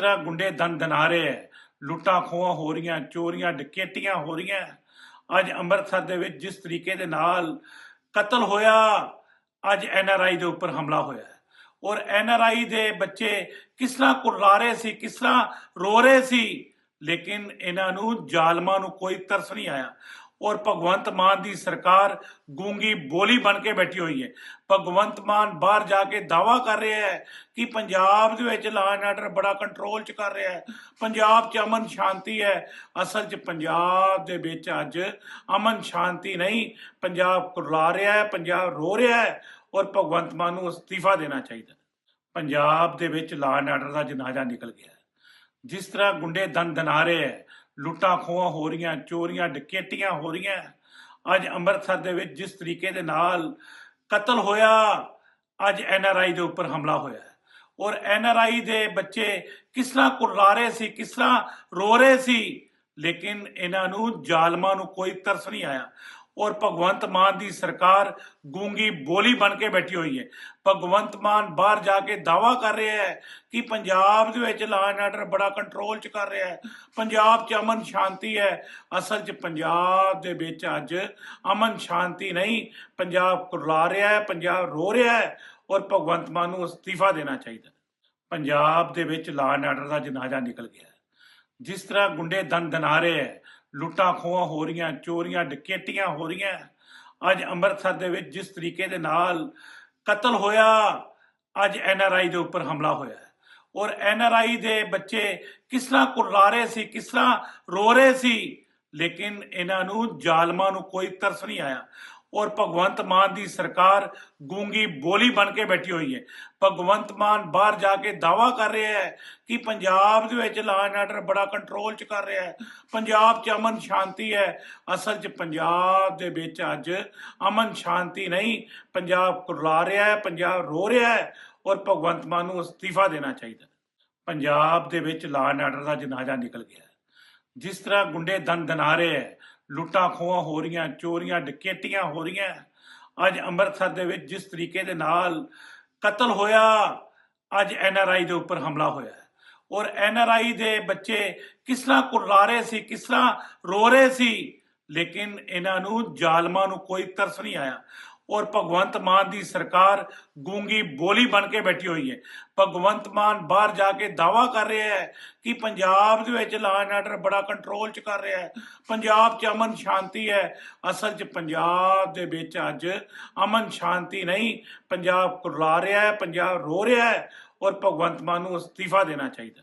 ਤਰ੍ਹਾਂ ਗੁੰਡੇ ਦਨ ਦਨਾ ਰਹੇ ਹੈ ਲੁੱਟਾਂ ਖੋਹਾਂ ਹੋ ਰਹੀਆਂ, ਚੋਰੀਆਂ, ਡਕੈਤੀਆਂ ਹੋ ਰਹੀਆਂ। ਅੱਜ ਅੰਮ੍ਰਿਤਸਰ ਦੇ ਵਿੱਚ ਜਿਸ ਤਰੀਕੇ ਦੇ ਨਾਲ ਕਤਲ ਹੋਇਆ, ਅੱਜ ਐਨਆਰਆਈ ਦੇ ਉੱਪਰ ਹਮਲਾ ਹੋਇਆ ਹੈ। ਔਰ ਐਨਆਰਆਈ ਦੇ ਬੱਚੇ ਕਿਸ ਤਰ੍ਹਾਂ ਕੁਰਲਾ ਰਹੇ ਸੀ, ਕਿਸ ਤਰ੍ਹਾਂ ਰੋ ਰਹੇ ਸੀ, ਲੇਕਿਨ ਇਹਨਾਂ ਨੂੰ ਜ਼ਾਲਮਾਂ ਨੂੰ ਕੋਈ ਤਰਸ ਨਹੀਂ ਆਇਆ। ਔਰ ਭਗਵੰਤ ਮਾਨ ਦੀ ਸਰਕਾਰ ਗੂੰਗੀ ਬੋਲੀ ਬਣ ਕੇ ਬੈਠੀ ਹੋਈ ਹੈ। ਭਗਵੰਤ ਮਾਨ ਬਾਹਰ ਜਾ ਕੇ ਦਾਵਾ ਕਰ ਰਿਹਾ ਹੈ ਕਿ ਪੰਜਾਬ ਦੇ ਵਿੱਚ ਲਾਅ ਐਂਡ ਆਰਡਰ ਬੜਾ ਕੰਟਰੋਲ 'ਚ ਕਰ ਰਿਹਾ ਹੈ। ਪੰਜਾਬ 'ਚ ਅਮਨ ਸ਼ਾਂਤੀ ਹੈ। ਅਸਲ 'ਚ ਪੰਜਾਬ ਦੇ ਵਿੱਚ ਅੱਜ ਅਮਨ ਸ਼ਾਂਤੀ ਨਹੀਂ, ਪੰਜਾਬ ਕੁਰਲਾ ਰਿਹਾ ਹੈ, ਪੰਜਾਬ ਰੋ ਰਿਹਾ ਹੈ ਔਰ ਭਗਵੰਤ ਮਾਨ ਨੂੰ ਅਸਤੀਫਾ ਦੇਣਾ ਚਾਹੀਦਾ। ਪੰਜਾਬ ਦੇ ਵਿੱਚ ਲਾਅ ਐਂਡ ਆਰਡਰ ਦਾ ਜਨਾਜ਼ਾ ਨਿਕਲ ਗਿਆ ਜਿਸ ਤਰ੍ਹਾਂ ਗੁੰਡੇ ਦਨ ਦਨਾ ਰਹੇ ਹੈ, ਲੁੱਟਾਂ ਖੋਹਾਂ ਹੋ ਰਹੀਆਂ, ਚੋਰੀਆਂ, ਡਕੈਤੀਆਂ ਹੋ ਰਹੀਆਂ ਅੱਜ ਅੰਮ੍ਰਿਤਸਰ ਦੇ ਵਿੱਚ ਜਿਸ ਤਰੀਕੇ ਦੇ ਨਾਲ ਕਤਲ ਹੋਇਆ, ਅੱਜ ਐਨਆਰਆਈ ਦੇ ਉੱਪਰ ਹਮਲਾ ਹੋਇਆ ਹੈ। ਔਰ ਐਨਆਰਆਈ ਦੇ ਬੱਚੇ ਕਿਸ ਤਰ੍ਹਾਂ ਕੁਰਲਾ ਰਹੇ ਸੀ, ਕਿਸ ਤਰ੍ਹਾਂ ਰੋ ਰਹੇ ਸੀ, ਲੇਕਿਨ ਇਹਨਾਂ ਨੂੰ ਜ਼ਾਲਮਾਂ ਨੂੰ ਕੋਈ ਤਰਸ ਨਹੀਂ ਆਇਆ ਔਰ ਭਗਵੰਤ ਮਾਨ ਦੀ ਸਰਕਾਰ ਗੂੰਗੀ ਬੋਲੀ ਬਣ ਕੇ ਬੈਠੀ ਹੋਈ ਹੈ। ਭਗਵੰਤ ਮਾਨ ਬਾਹਰ ਜਾ ਕੇ ਦਾਵਾ ਕਰ ਰਿਹਾ ਹੈ ਕਿ ਪੰਜਾਬ ਦੇ ਵਿੱਚ ਲਾ ਐਂਡ ਆਰਡਰ ਬੜਾ ਕੰਟਰੋਲ 'ਚ ਕਰ ਰਿਹਾ ਹੈ। ਪੰਜਾਬ 'ਚ ਅਮਨ ਸ਼ਾਂਤੀ ਹੈ। ਅਸਲ 'ਚ ਪੰਜਾਬ ਦੇ ਵਿੱਚ ਅੱਜ ਅਮਨ ਸ਼ਾਂਤੀ ਨਹੀਂ, ਪੰਜਾਬ ਕੁਰਲਾ ਰਿਹਾ ਹੈ, ਪੰਜਾਬ ਰੋ ਰਿਹਾ ਹੈ ਔਰ ਭਗਵੰਤ ਮਾਨ ਨੂੰ ਅਸਤੀਫਾ ਦੇਣਾ ਚਾਹੀਦਾ ਪੰਜਾਬ ਦੇ ਵਿੱਚ ਲਾ ਐਂਡ ਆਰਡਰ ਦਾ ਜਨਾਜ਼ਾ ਨਿਕਲ ਗਿਆ ਜਿਸ ਤਰ੍ਹਾਂ ਗੁੰਡੇ ਦਨ ਦਨਾ ਰਹੇ ਹੈ ਲੁੱਟਾਂ ਖੋਹਾਂ ਹੋ ਰਹੀਆਂ, ਚੋਰੀਆਂ, ਡਕੈਤੀਆਂ ਹੋ ਰਹੀਆਂ ਅੱਜ ਅੰਮ੍ਰਿਤਸਰ ਦੇ ਵਿੱਚ ਜਿਸ ਤਰੀਕੇ ਦੇ ਨਾਲ ਕਤਲ ਹੋਇਆ, ਅੱਜ ਐਨਆਰਆਈ ਦੇ ਉੱਪਰ ਹਮਲਾ ਹੋਇਆ ਹੈ। ਔਰ ਐਨਆਰਆਈ ਦੇ ਬੱਚੇ ਕਿਸ ਤਰ੍ਹਾਂ ਕੁਰਲਾ ਰਹੇ ਸੀ, ਕਿਸ ਤਰ੍ਹਾਂ ਰੋ ਰਹੇ ਸੀ, ਲੇਕਿਨ ਇਹਨਾਂ ਨੂੰ ਜ਼ਾਲਮਾਂ ਨੂੰ ਕੋਈ ਤਰਸ ਨਹੀਂ ਆਇਆ ਔਰ ਭਗਵੰਤ ਮਾਨ ਦੀ ਸਰਕਾਰ ਗੂੰਗੀ ਬੋਲੀ ਬਣ ਕੇ ਬੈਠੀ ਹੋਈ ਹੈ। ਭਗਵੰਤ ਮਾਨ ਬਾਹਰ ਜਾ ਕੇ ਦਾਵਾ ਕਰ ਰਿਹਾ ਹੈ ਕਿ ਪੰਜਾਬ ਦੇ ਵਿੱਚ ਲਾਅ ਐਂਡ ਆਰਡਰ ਬੜਾ ਕੰਟਰੋਲ 'ਚ ਕਰ ਰਿਹਾ ਹੈ। ਪੰਜਾਬ 'ਚ ਅਮਨ ਸ਼ਾਂਤੀ ਹੈ। ਅਸਲ 'ਚ ਪੰਜਾਬ ਦੇ ਵਿੱਚ ਅੱਜ ਅਮਨ ਸ਼ਾਂਤੀ ਨਹੀਂ, ਪੰਜਾਬ ਕੁਰਲਾ ਰਿਹਾ ਹੈ, ਪੰਜਾਬ ਰੋ ਰਿਹਾ ਹੈ ਔਰ ਭਗਵੰਤ ਮਾਨ ਨੂੰ ਅਸਤੀਫਾ ਦੇਣਾ ਚਾਹੀਦਾ ਪੰਜਾਬ ਦੇ ਵਿੱਚ ਲਾਅ ਐਂਡ ਆਰਡਰ ਦਾ ਜਨਾਜ਼ਾ ਨਿਕਲ ਗਿਆ ਹੈ। ਜਿਸ ਤਰ੍ਹਾਂ ਗੁੰਡੇ ਦਨ ਦਨਾ ਰਹੇ ਹੈ ਲੁੱਟਾਂ ਖੋਹਾਂ ਹੋ ਰਹੀਆਂ, ਚੋਰੀਆਂ, ਡਕੈਤੀਆਂ ਹੋ ਰਹੀਆਂ ਅੱਜ ਅੰਮ੍ਰਿਤਸਰ ਦੇ ਵਿੱਚ ਜਿਸ ਤਰੀਕੇ ਦੇ ਨਾਲ ਕਤਲ ਹੋਇਆ, ਅੱਜ ਐਨਆਰਆਈ ਦੇ ਉੱਪਰ ਹਮਲਾ ਹੋਇਆ ਹੈ। ਔਰ ਐਨਆਰਆਈ ਦੇ ਬੱਚੇ ਕਿਸ ਤਰ੍ਹਾਂ ਕੁਰਲਾ ਰਹੇ ਸੀ, ਕਿਸ ਤਰ੍ਹਾਂ ਰੋ ਰਹੇ ਸੀ, ਲੇਕਿਨ ਇਹਨਾਂ ਨੂੰ ਜ਼ਾਲਮਾਂ ਨੂੰ ਕੋਈ ਤਰਸ ਨਹੀਂ ਆਇਆ ਔਰ ਭਗਵੰਤ ਮਾਨ ਦੀ ਸਰਕਾਰ ਗੂੰਗੀ ਬੋਲੀ ਬਣ ਕੇ ਬੈਠੀ ਹੋਈ ਹੈ। ਭਗਵੰਤ ਮਾਨ ਬਾਹਰ ਜਾ ਕੇ ਦਾਵਾ ਕਰ ਰਿਹਾ ਹੈ ਕਿ ਪੰਜਾਬ ਦੇ ਵਿੱਚ ਲਾ ਐਂਡ ਆਰਡਰ ਬੜਾ ਕੰਟਰੋਲ 'ਚ ਕਰ ਰਿਹਾ ਹੈ। ਪੰਜਾਬ 'ਚ ਅਮਨ ਸ਼ਾਂਤੀ ਹੈ। ਅਸਲ 'ਚ ਪੰਜਾਬ ਦੇ ਵਿੱਚ ਅੱਜ ਅਮਨ ਸ਼ਾਂਤੀ ਨਹੀਂ, ਪੰਜਾਬ ਕੁਰਲਾ ਰਿਹਾ ਹੈ, ਪੰਜਾਬ ਰੋ ਰਿਹਾ ਹੈ ਔਰ ਭਗਵੰਤ ਮਾਨ ਨੂੰ ਅਸਤੀਫਾ ਦੇਣਾ ਚਾਹੀਦਾ।